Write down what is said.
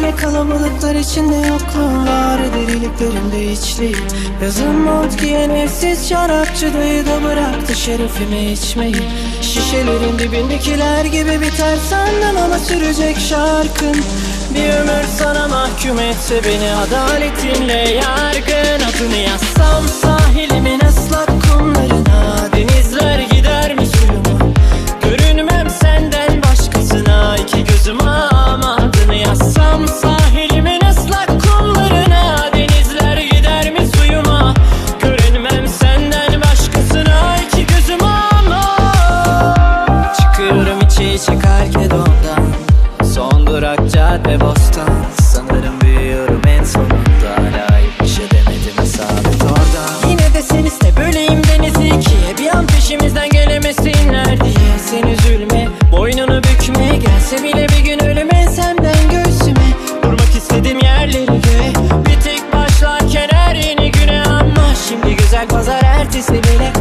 Yine kalabalıklar içinde yokluğum var Deliliklerimde içliyim Yazın mont giyen evsiz şarapçı dayı da bıraktı şerefime içmeyi. Şişelerin dibindekiler gibi biter senden ama sürecek şarkın. Bir ömür sana mahkum etse beni adaletinle yargın cadde bostan? Sanırım büyüyorum en sonunda. Hala hiç şey demedim isabet orada. Yine de sen iste böleyim denizi ikiye. Bir an peşimizden gelemesinler diye. Sen üzülme boynunu bükme. Gelse bile bir gün ölüm ensemden göğsüme. Durmak istedim yerlerinde Bir tek başlarken her yeni güne ama Şimdi güzel pazar ertesi bile